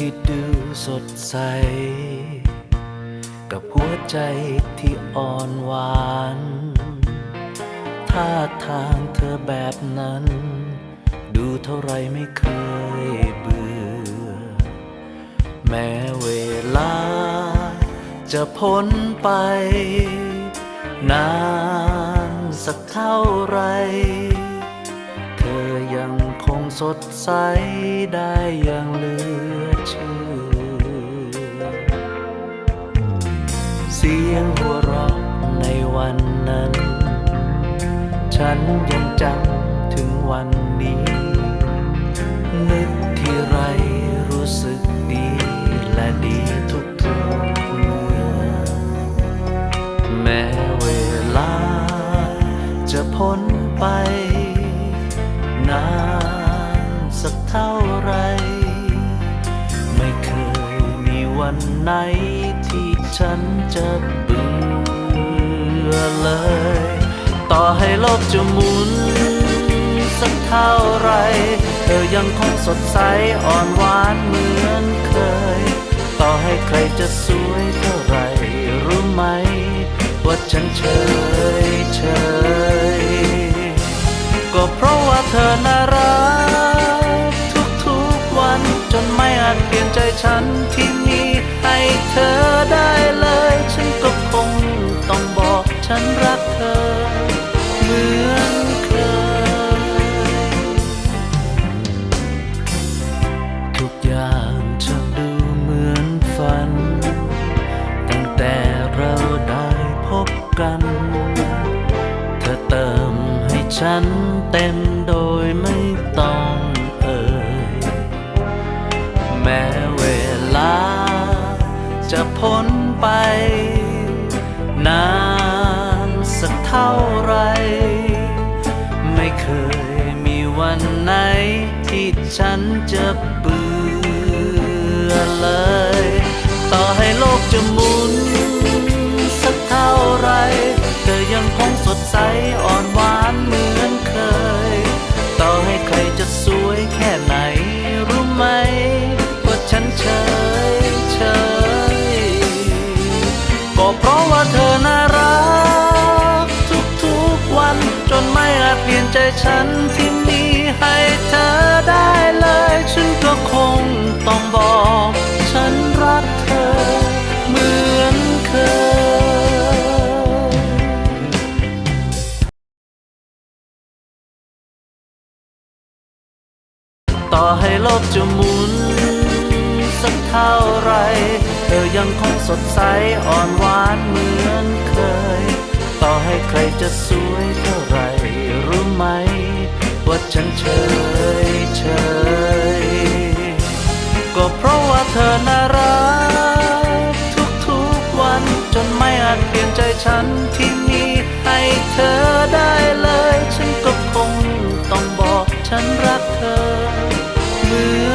ที่ดูสดใส กับหัวใจที่อ่อนหวานท่าทางเธอแบบนั้น ดูเท่าไรไม่เคยเบื่อ แม้เวลาจะพ้นไป นานสักเท่าไร สดใสได้อย่างเหลือเชื่อ เสียงหัวเราะในวันนั้น ฉันยังจำถึงวันนี้ นึกที่ไรรู้สึกดีและดีทุกทุกเมื่อแม้เวลาจะพ้นไป สักเท่าไร ไม่เคยมีวันไหนที่ฉันจะเบื่อเลย ต่อให้โลกจะหมุนสักเท่าไร เธอยังคงสดใสอ่อนหวานเหมือนเคย ต่อให้ใครจะสวยเท่าไรรู้ไหม ว่าฉันเฉยเฉยก็เพราะว่าเธอน่ารักันที่มีให้เธอได้เลย ฉันก็คงต้องบอกฉันรักเธอ เหมือนเคย ทุกอย่างจะดูเหมือนฝัน ตั้งแต่เราได้พบกัน เธอเติมให้ฉันเต็มโดยไม่ ท่าไร ไม่เคยมีวันไหนที่ฉันจะเบื่อเลย ใจฉันที่มีให้เธอได้เลย ฉันก็คงต้องบอก ฉันรักเธอเหมือนเคยต่อให้โลกจะหมุนสักเท่าไร เธอยังคงสดใสอ่อนหวานเหมือนเคย ต่อให้ใครจะสวยเท่าไรรู้ไหมว่าฉัน เฉยเฉยก็เพราะว่าเธอน่ารัก ทุกทุกวันจนไม่อาจเปลี่ยนใจฉันที่มีให้เธอได้เลย ฉันก็คงต้องบอกฉันรักเธอมือ